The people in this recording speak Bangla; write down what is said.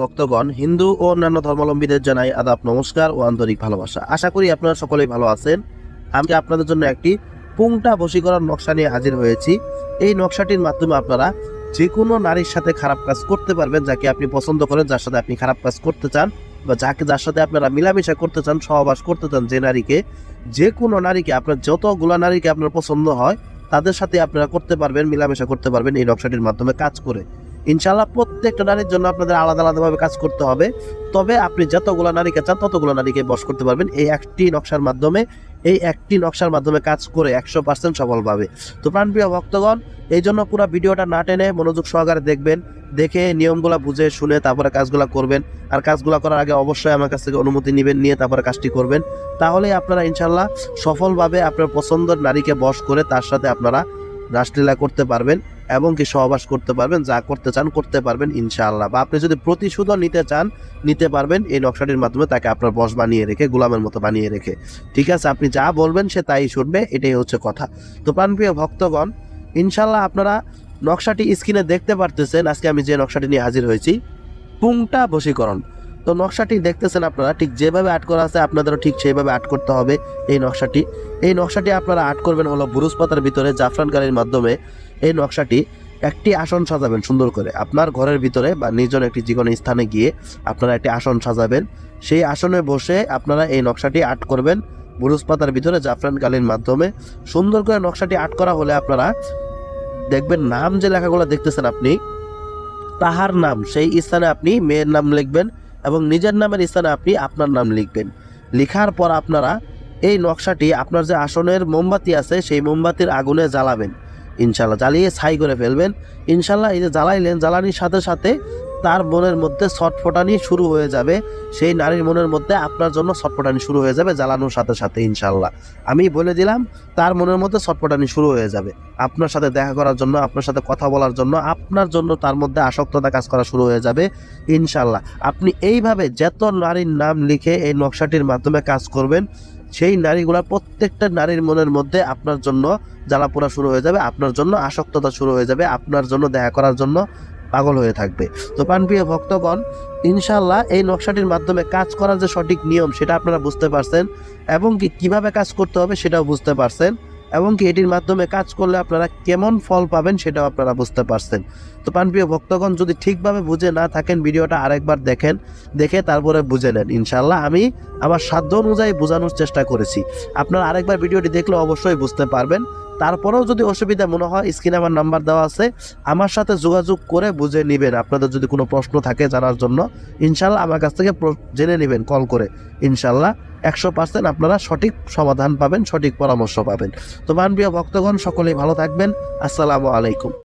ভক্তগণ, হিন্দু ও অন্যান্য ধর্মাবলম্বীদের জানাই আদাব, নমস্কার ও আন্তরিক ভালোবাসা। আশা করি আপনারা সকলেই ভালো আছেন। আমি আপনাদের জন্য একটি পুংটা নকশা নিয়ে হাজির হয়েছি। এই নকশাটির মাধ্যমে আপনারা যে কোনো নারীর সাথে খারাপ কাজ করতে পারবেন, যাকে আপনি পছন্দ করেন, যার সাথে আপনি খারাপ কাজ করতে চান বা যাকে, যার সাথে আপনারা মিলামিশা করতে চান, সহবাস করতে চান, যে নারীকে যে কোনো নারীকে, আপনার যতগুলো নারীকে আপনার পছন্দ হয়, তাদের সাথে আপনারা করতে পারবেন, মিলামেশা করতে পারবেন এই নকশাটির মাধ্যমে কাজ করে। ইনশাল্লাহ প্রত্যেকটা নারীর জন্য আপনাদের আলাদা আলাদাভাবে কাজ করতে হবে। তবে আপনি যতগুলো নারীকে চান ততগুলো নারীকে বস করতে পারবেন এই একটি নকশার মাধ্যমে। এই একটি নকশার মাধ্যমে কাজ করে একশো পার্সেন্ট সফল পাবে তো প্রাণপ্রিয় ভক্তগণ, এই জন্য পুরো ভিডিওটা না টেনে মনোযোগ সহকারে দেখবেন, দেখে নিয়মগুলো বুঝে, শুনে তারপরে কাজগুলো করবেন। আর কাজগুলো করার আগে অবশ্যই আমার কাছ থেকে অনুমতি নেবেন, নিয়ে তারপরে কাজটি করবেন। তাহলে আপনারা ইনশাল্লাহ সফলভাবে আপনার পছন্দের নারীকে বশ করে তার সাথে আপনারা রাসলীলা করতে পারবেন। এবং কি সহবাস করতে পারবেন, যা করতে চান করতে পারবেন ইনশাআল্লাহ। বা আপনি যদি প্রতিশোধও নিতে চান, নিতে পারবেন এই নকশাটির মাধ্যমে তাকে আপনার বস বানিয়ে রেখে, গোলামের মতো বানিয়ে রেখে। ঠিক আছে, আপনি যা বলবেন সে তাই শুনবে, এটাই হচ্ছে কথা। তো প্রাণপ্রিয় ভক্তগণ ইনশাল্লাহ আপনারা নকশাটি স্ক্রিনে দেখতে পারতেছেন। আজকে আমি যে নকশাটি নিয়ে হাজির হয়েছি, পুংটা বশীকরণ। তো নকশাটি দেখতেছেন আপনারা, ঠিক যেভাবে আর্ট করা আছে আপনাদেরও ঠিক সেইভাবে আর্ট করতে হবে এই নকশাটি। এই নকশাটি আপনারা আর্ট করবেন হলো বুরুজ পাতার ভিতরে জাফরান কালির মাধ্যমে। এই নকশাটি একটি আসন সাজাবেন সুন্দর করে। আপনার ঘরের ভিতরে বা নির্জন একটি যে কোনো স্থানে গিয়ে আপনারা একটি আসন সাজাবেন। সেই আসনে বসে আপনারা এই নকশাটি আর্ট করবেন বুরুজ পাতার ভিতরে জাফরান কালির মাধ্যমে। সুন্দর করে নকশাটি আর্ট করা হলে আপনারা দেখবেন নাম যে লেখাগুলো দেখতেছেন আপনি, তাহার নাম। সেই স্থানে আপনি মেয়ের নাম লিখবেন। এবং নিজের নামের স্থানে আপনি আপনার নাম লিখবেন। লেখার পর আপনারা এই নকশাটি আপনার যে আসনের মোমবাতি আছে, সেই মোমবাতির আগুনে জ্বালাবেন। ইনশাল্লাহ জ্বালিয়ে ছাই করে ফেলবেন। ইনশাল্লাহ এই যে জ্বালাইলেন, জ্বালানির সাথে সাথে তার মনের মধ্যে ছটফটানি শুরু হয়ে যাবে। সেই নারীর মনের মধ্যে আপনার জন্য ছটফটানি শুরু হয়ে যাবে জ্বালানোর সাথে সাথে ইনশাল্লাহ আমি বলে দিলাম, তার মনের মধ্যে ছটফটানি শুরু হয়ে যাবে। আপনার সাথে দেখা করার জন্য, আপনার সাথে কথা বলার জন্য, আপনার জন্য তার মধ্যে আসক্ততা কাজ করা শুরু হয়ে যাবে ইনশাল্লাহ আপনি এইভাবে যত নারীর নাম লিখে এই নকশাটির মাধ্যমে কাজ করবেন, সেই নারীগুলা প্রত্যেকটা নারীর মনের মধ্যে আপনার জন্য জ্বালাপোড়া শুরু হয়ে যাবে, আপনার জন্য আসক্ততা শুরু হয়ে যাবে, আপনার জন্য দেখা করার জন্য পাগল হয়ে থাকবে। তো প্রাণপ্রিয় ভক্তগণ ইনশাল্লাহ এই নকশাটির মাধ্যমে কাজ করার যে সঠিক নিয়ম, সেটা আপনারা বুঝতে পারছেন, এবং কি কীভাবে কাজ করতে হবে সেটাও বুঝতে পারছেন, এবং কি এটির মাধ্যমে কাজ করলে আপনারা কেমন ফল পাবেন সেটাও আপনারা বুঝতে পারছেন। তো প্রাণপ্রিয় ভক্তগণ, যদি ঠিকভাবে বুঝে না থাকেন ভিডিওটা আরেকবার দেখেন, দেখে তারপরে বুঝে নেন। ইনশাল্লাহ আমি আমার সাধ্য অনুযায়ী বোঝানোর চেষ্টা করেছি। আপনারা আরেকবার ভিডিওটি দেখলে অবশ্যই বুঝতে পারবেন। তারপরেও যদি অসুবিধা মনে হয় স্ক্রিনে আমার নাম্বার দেওয়া আছে। আমার সাথে যোগাযোগ করে বুঝে নেবেন। আপনাদের যদি কোনো প্রশ্ন থাকে জানার জন্য ইনশাল্লাহ আমার কাছ থেকে জেনে নেবেন কল করে। ইনশাল্লাহ একশো পার্সেন্ট আপনারা সঠিক সমাধান পাবেন, সঠিক পরামর্শ পাবেন। তো মানবীয় ভক্তগণ, সকলেই ভালো থাকবেন। আসসালামু আলাইকুম।